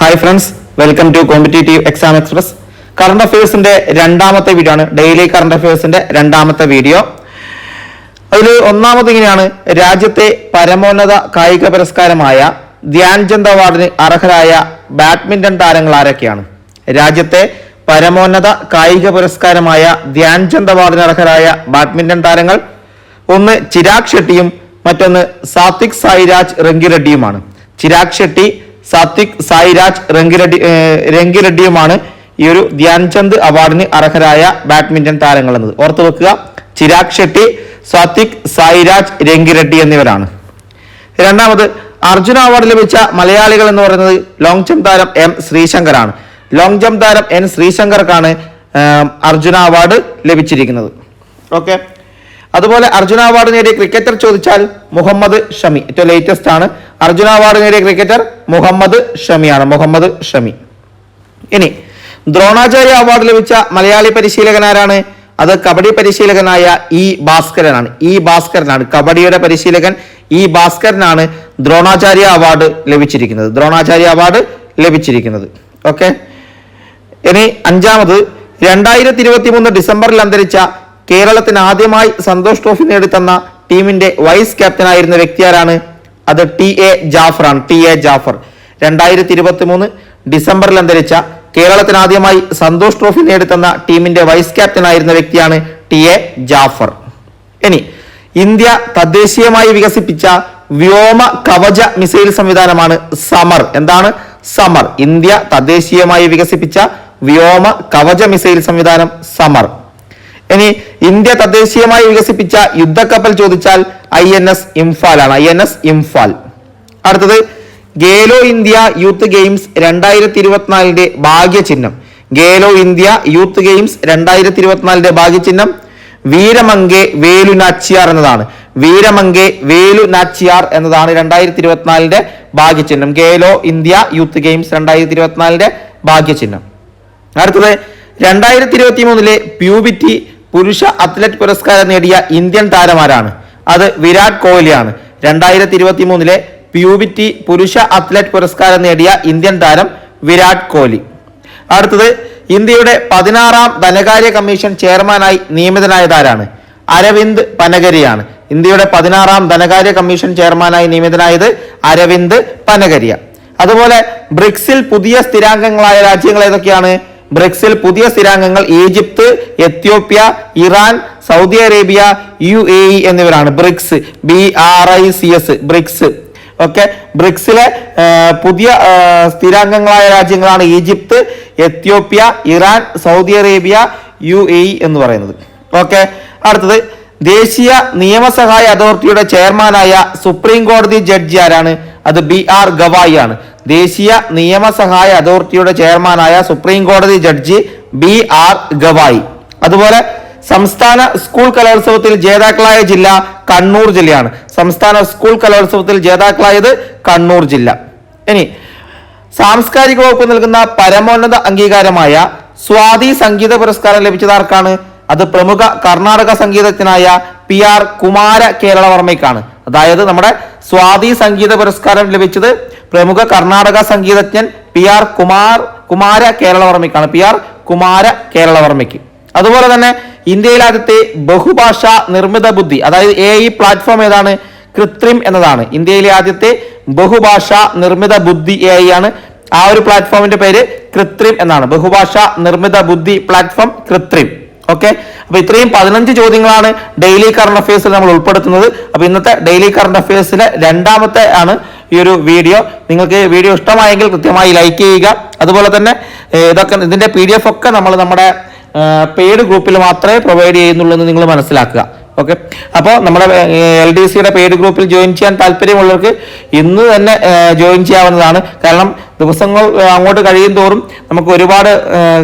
Hi friends welcome to competitive exam express current അഫയേഴ്സിന്റെ രണ്ടാമത്തെ video ആണ്. Daily current അഫയേഴ്സിന്റെ രണ്ടാമത്തെ വീഡിയോ അതിൽ ഒന്നാമത് ഇങ്ങനെയാണ്. രാജ്യത്തെ പരമോന്നത കായിക പുരസ്കാരമായ ധ്യാൻചന്ദ് അവാർഡിന് അർഹരായ ബാഡ്മിന്റൺ താരങ്ങൾ ആരൊക്കെയാണ്? രാജ്യത്തെ പരമോന്നത കായിക പുരസ്കാരമായ ധ്യാൻചന്ദ് അവാർഡിന് അർഹരായ ബാഡ്മിന്റൺ താരങ്ങൾ ഒന്ന് ചിരാഗ് ഷെട്ടിയും മറ്റൊന്ന് സാത്വിക് സായിരാജ് റെങ്കിറെഡ്ഡിയുമാണ് ചിരാഗ് ഷെട്ടി സാത്വിക് സായിരാജ് രംഗിറെഡ്ഡി രംഗിറെഡ്ഡിയുമാണ് ഈ ഒരു ധ്യാൻചന്ദ് അവാർഡിന് അർഹരായ ബാഡ്മിന്റൺ താരങ്ങൾ എന്നത് ഓർത്തു വെക്കുക ചിരാഗ് ഷെട്ടി സാത്വിക് സായിരാജ് രംഗിറെഡ്ഡി എന്നിവരാണ്. രണ്ടാമത് അർജുന അവാർഡ് ലഭിച്ച മലയാളികൾ എന്ന് പറയുന്നത് ലോങ് ജംപ് താരം എം ശ്രീശങ്കറാണ് ലോങ് ജംപ് താരം എൻ ശ്രീശങ്കർക്കാണ് അർജുന അവാർഡ് ലഭിച്ചിരിക്കുന്നത്. ഓക്കെ. അതുപോലെ അർജുന അവാർഡ് നേടിയ ക്രിക്കറ്റർ ചോദിച്ചാൽ മുഹമ്മദ് ഷമി. ഏറ്റവും ലേറ്റസ്റ്റ് ആണ്. അർജുന അവാർഡ് നേടിയ ക്രിക്കറ്റർ മുഹമ്മദ് ഷമിയാണ്. മുഹമ്മദ് ഷമി. ഇനി ദ്രോണാചാര്യ അവാർഡ് ലഭിച്ച മലയാളി പരിശീലകൻ ആരാണ്? അത് കബഡി പരിശീലകനായ ഇ ഭാസ്കരനാണ്. ഇ ഭാസ്കരനാണ്. കബഡിയുടെ പരിശീലകൻ ഇ ഭാസ്കരനാണ് ദ്രോണാചാര്യ അവാർഡ് ലഭിച്ചിരിക്കുന്നത്. ദ്രോണാചാര്യ അവാർഡ് ലഭിച്ചിരിക്കുന്നത്. ഓക്കെ ഇനി അഞ്ചാമത് രണ്ടായിരത്തി ഇരുപത്തി മൂന്ന് ഡിസംബറിൽ അന്തരിച്ച കേരളത്തിന് ആദ്യമായി സന്തോഷ് ട്രോഫി നേടിത്തന്ന ടീമിന്റെ വൈസ് ക്യാപ്റ്റൻ ആയിരുന്ന വ്യക്തി ആരാണ്? അത് T A ജാഫറാണ്. T A Jafar. രണ്ടായിരത്തി ഇരുപത്തി മൂന്ന് ഡിസംബറിൽ അന്തരിച്ച കേരളത്തിന് ആദ്യമായി സന്തോഷ് ട്രോഫി നേടിത്തന്ന ടീമിന്റെ വൈസ് ക്യാപ്റ്റൻ ആയിരുന്ന വ്യക്തിയാണ് ടി എ ജാഫർ. ഇനി ഇന്ത്യ തദ്ദേശീയമായി വികസിപ്പിച്ച വ്യോമ കവച മിസൈൽ സംവിധാനമാണ് സമർ. എന്താണ്? സമർ. ഇന്ത്യ തദ്ദേശീയമായി വികസിപ്പിച്ച വ്യോമ കവച മിസൈൽ സംവിധാനം സമർ. ഇനി ഇന്ത്യ തദ്ദേശീയമായി വികസിപ്പിച്ച യുദ്ധക്കപ്പൽ ചോദിച്ചാൽ ഐ എൻ എസ് ഇംഫാൽ ആണ് ഐ എൻ എസ് ഇംഫാൽ. അടുത്തത് ഗേലോ ഇന്ത്യ യൂത്ത് ഗെയിംസ് രണ്ടായിരത്തി ഇരുപത്തിനാലിന്റെ ഭാഗ്യചിഹ്നം. ഗേലോ ഇന്ത്യ യൂത്ത് ഗെയിംസ് രണ്ടായിരത്തി ഇരുപത്തിനാലിന്റെ ഭാഗ്യചിഹ്നം വീരമങ്കെ വേലു നാച്ചിയാർ എന്നതാണ്. വീരമങ്കെ വേലു നാച്ചിയാർ എന്നതാണ് രണ്ടായിരത്തി ഇരുപത്തിനാലിന്റെ ഭാഗ്യചിഹ്നം. ഗേലോ ഇന്ത്യ യൂത്ത് ഗെയിംസ് രണ്ടായിരത്തി ഇരുപത്തിനാലിന്റെ ഭാഗ്യചിഹ്നം. അടുത്തത് രണ്ടായിരത്തി ഇരുപത്തി മൂന്നിലെ പ്യൂബിറ്റി പുരുഷ അത്ലറ്റ് പുരസ്കാരം നേടിയ ഇന്ത്യൻ താരമാരാണ്. അത് വിരാട് കോഹ്ലിയാണ്. രണ്ടായിരത്തി ഇരുപത്തി മൂന്നിലെ പ്യൂബിറ്റി പുരുഷ അത്ലറ്റ് പുരസ്കാരം നേടിയ ഇന്ത്യൻ താരം വിരാട് കോഹ്ലി. അടുത്തത് ഇന്ത്യയുടെ പതിനാറാം ധനകാര്യ കമ്മീഷൻ ചെയർമാനായി നിയമിതനായതാരാണ്? അരവിന്ദ് പനഗരിയാണ്. ഇന്ത്യയുടെ പതിനാറാം ധനകാര്യ കമ്മീഷൻ ചെയർമാനായി നിയമിതനായത് അരവിന്ദ് പനഗരിയ. അതുപോലെ ബ്രിക്സിൽ പുതിയ സ്ഥിരാംഗങ്ങളായ രാജ്യങ്ങൾ ഏതൊക്കെയാണ്? ബ്രിക്സിൽ പുതിയ സ്ഥിരാംഗങ്ങൾ Egypt Ethiopia Iran Saudi Arabia U A E എന്നിവരാണ്. BRICS B R I C S BRICS. Okay? ബ്രിക്സിലെ പുതിയ സ്ഥിരാംഗങ്ങളായ രാജ്യങ്ങളാണ് Egypt Ethiopia Iran Saudi Arabia U A E എന്ന് പറയുന്നത്. ഓക്കെ? അടുത്തത് ദേശീയ നിയമസഹായ അതോറിറ്റിയുടെ ചെയർമാനായ സുപ്രീം കോടതി ജഡ്ജി ആരാണ്? അത് ബി ആർ ഗവായി ആണ്. ദേശീയ നിയമസഹായ അതോറിറ്റിയുടെ ചെയർമാനായ സുപ്രീം കോടതി ജഡ്ജി ബി ആർ ഗവായി. അതുപോലെ സംസ്ഥാന സ്കൂൾ കലോത്സവത്തിൽ ജേതാക്കളായ ജില്ല കണ്ണൂർ ജില്ലയാണ്. സംസ്ഥാന സ്കൂൾ കലോത്സവത്തിൽ ജേതാക്കളായത് കണ്ണൂർ ജില്ല. ഇനി സാംസ്കാരിക വകുപ്പ് നൽകുന്ന പരമോന്നത അംഗീകാരമായ സ്വാതി സംഗീത പുരസ്കാരം ലഭിച്ചതാർക്കാണ് അത് പ്രമുഖ കർണാടക സംഗീതജ്ഞനായ പി ആർ കുമാര കേരളവർമ്മയ്ക്കാണ്. അതായത് നമ്മുടെ സ്വാതി സംഗീത പുരസ്കാരം ലഭിച്ചത് പ്രമുഖ കർണാടക സംഗീതജ്ഞൻ പി ആർ കുമാർ കുമാര കേരളവർമ്മയ്ക്കാണ്. പി ആർ കുമാര കേരളവർമ്മയ്ക്ക്. അതുപോലെ തന്നെ ഇന്ത്യയിൽ ആദ്യത്തെ ബഹുഭാഷ നിർമ്മിത ബുദ്ധി അതായത് എ ഇ പ്ലാറ്റ്ഫോം ഏതാണ്? കൃത്രിം എന്നതാണ്. ഇന്ത്യയിലെ ആദ്യത്തെ ബഹുഭാഷ നിർമ്മിത ബുദ്ധി എ ഐ ആണ്. ആ ഒരു പ്ലാറ്റ്ഫോമിന്റെ പേര് കൃത്രിം എന്നാണ്. ബഹുഭാഷ നിർമ്മിത ബുദ്ധി പ്ലാറ്റ്ഫോം കൃത്രിം. ഓക്കെ അപ്പൊ ഇത്രയും പതിനഞ്ച് ചോദ്യങ്ങളാണ് ഡെയിലി കറണ്ട് അഫയേഴ്സിൽ നമ്മൾ ഉൾപ്പെടുത്തുന്നത്. അപ്പൊ ഇന്നത്തെ ഡെയിലി കറണ്ട് അഫയേഴ്സിലെ രണ്ടാമത്തെ ആണ് ഈ ഒരു വീഡിയോ നിങ്ങൾക്ക് വീഡിയോ ഇഷ്ടമായെങ്കിൽ കൃത്യമായി ലൈക്ക് ചെയ്യുക. അതുപോലെ തന്നെ ഇതൊക്കെ ഇതിന്റെ പി ഡി എഫ് ഒക്കെ നമ്മൾ നമ്മുടെ പെയ്ഡ് ഗ്രൂപ്പിൽ മാത്രമേ പ്രൊവൈഡ് ചെയ്യുന്നുള്ളൂ എന്ന് നിങ്ങൾ മനസ്സിലാക്കുക. ഓക്കെ അപ്പോൾ നമ്മുടെ എൽ ഡി സിയുടെ പെയ്ഡ് ഗ്രൂപ്പിൽ ജോയിൻ ചെയ്യാൻ താല്പര്യമുള്ളവർക്ക് ഇന്ന് തന്നെ ജോയിൻ ചെയ്യാവുന്നതാണ്. കാരണം ദിവസങ്ങൾ അങ്ങോട്ട് കഴിയും തോറും നമുക്ക് ഒരുപാട്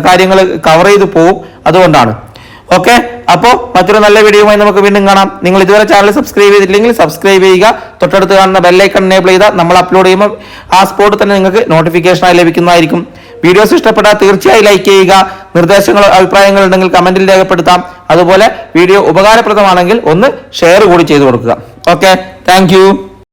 കാര്യങ്ങൾ കവർ ചെയ്ത് പോകും അതുകൊണ്ടാണ്. ഓക്കെ? അപ്പോ മറ്റൊരു നല്ല വീഡിയോയുമായി നമുക്ക് വീണ്ടും കാണാം. നിങ്ങൾ ഇതുവരെ ചാനൽ സബ്സ്ക്രൈബ് ചെയ്തില്ലെങ്കിൽ സബ്സ്ക്രൈബ് ചെയ്യുക. തൊട്ടടുത്ത് കാണുന്ന ബെല്ലൈക്കൺ എനേബിൾ ചെയ്താൽ നമ്മൾ അപ്ലോഡ് ചെയ്യുമ്പോൾ ആ സ്പോട്ട് തന്നെ നിങ്ങൾക്ക് നോട്ടിഫിക്കേഷനായി ലഭിക്കുന്നതായിരിക്കും. വീഡിയോസ് ഇഷ്ടപ്പെട്ടാൽ തീർച്ചയായും ലൈക്ക് ചെയ്യുക. നിർദ്ദേശങ്ങൾ അഭിപ്രായങ്ങൾ ഉണ്ടെങ്കിൽ കമന്റിൽ രേഖപ്പെടുത്താം. അതുപോലെ വീഡിയോ ഉപകാരപ്രദമാണെങ്കിൽ ഒന്ന് ഷെയർ കൂടി ചെയ്തു കൊടുക്കുക. Okay thank